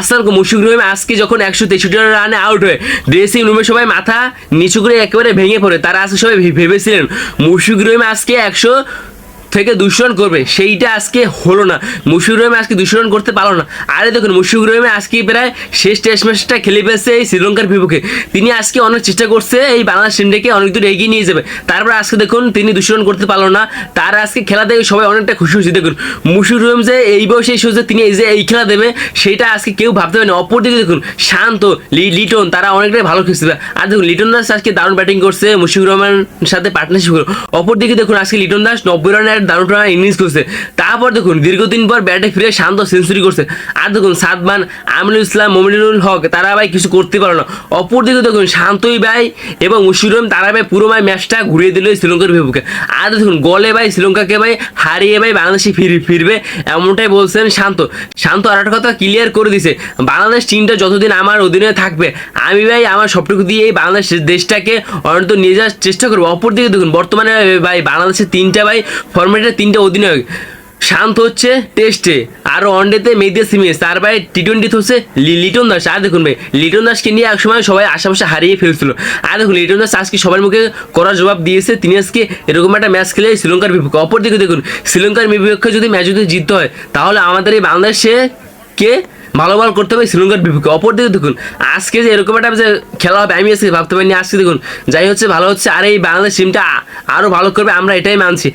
আসসালাম মুশিক রহিম। আজকে যখন একশো তেষট্টি রানে আউট হয়ে ড্রেসিং রুমে সবাই মাথা নিচু করে একেবারে ভেঙে পড়ে, তারা আজকে সবাই ভেবেছিলেন মুশিক রহিম আজকে একশো থেকে রান করবে, সেইটা আজকে হলো না। মুশিক রহিম আজকে রান করতে পারল না। আরে দেখুন মুশিক রহিম আজকে প্রায় শেষ টেস্ট ম্যাচটা খেলে ফেলছে এই শ্রীলঙ্কার বিপক্ষে। তিনি আজকে অনেক চেষ্টা করছে এই বাংলাদেশ টিমটাকে অনেক দূর এগিয়ে নিয়ে যাবে। তারপর আজকে দেখুন, তিনি রান করতে পারল না। তার আজকে খেলা দেখে সবাই অনেকটা খুশি হয়েছে। দেখুন মুশিক রহিম যে এই বয়সে এসে যে তিনি এই যে এই খেলা দেবে, সেটা আজকে কেউ ভাবতে পারেনি। অপরদিকে দেখুন, শান্ত লিটন, তারা অনেকটাই ভালো খেলছে আর দেখুন, লিটন দাস আজকে দারুণ ব্যাটিং করছে। মুশিকুর রহমানের সাথে পার্টনারশিপ করে। অপরদিকে দেখুন, আজকে লিটন দাস নব্বই রানের দারুণ রান ইনিংস করছে। তারপর দেখুন, দীর্ঘদিন পর ব্যাটে ফিরে শান্ত সেঞ্চুরি করছে। আর দেখুন, সাদমান, আমিনুল ইসলাম, মমিনুল হক, তারা ভাই কিছু করতে পারল না। অপরদিকে দেখুন, শান্তই ভাই এবং রহমান তারা ভাই পুরো ভাই ম্যাচটা ঘুরিয়ে দিল শ্রীলঙ্কার বিপক্ষে আর দেখুন, গলে ভাই শ্রীলঙ্কাকে ভাই হারিয়ে ভাই বাংলাদেশে ফির ফিরবে, এমনটাই বলছেন শান্ত। শান্ত আর একটা কথা ক্লিয়ার করে দিছে, বাংলাদেশ টিমটা যতদিন আমার অধীনে থাকবে, আমি ভাই আমার সবটুকু দিয়ে এই বাংলাদেশ দেশটাকে অনন্ত নিয়ে যাওয়ার চেষ্টা করব। অপরদিকে দেখুন, বর্তমানে ভাই বাংলাদেশের তিনটা ভাই ফরম্যাটের তিনটা অধিনায়ক। শান্ত হচ্ছে টেস্টে আর ওয়ানডেতে মেয়েদে সিমিস তার ভাই টি টোয়েন্টিতে হচ্ছে লিটন দাস। আর দেখুন ভাই, লিটন দাসকে নিয়ে একসময় সবাই আশেপাশে হারিয়ে ফেলছিল। আর দেখুন, লিটন দাস আজকে সবার মুখে করার জবাব দিয়েছে। তিনি আজকে এরকম একটা ম্যাচ খেলে শ্রীলঙ্কার বিপক্ষে। অপরদিকে দেখুন, শ্রীলঙ্কার বিপক্ষে যদি ম্যাচ যদি জিততে হয়, তাহলে আমাদের এই বাংলাদেশে কে ভালো বল করতে হবে শ্রীলঙ্কার বিপক্ষে? অপরদিকে দেখুন, আজকে যে এরকম একটা যে খেলা হবে, আমি আজকে ভাবতে পারিনি। আজকে দেখুন, যাই হচ্ছে, ভালো হচ্ছে। আর এই বাংলাদেশ টিমটা আরও ভালো করবে, আমরা এটাই মানছি।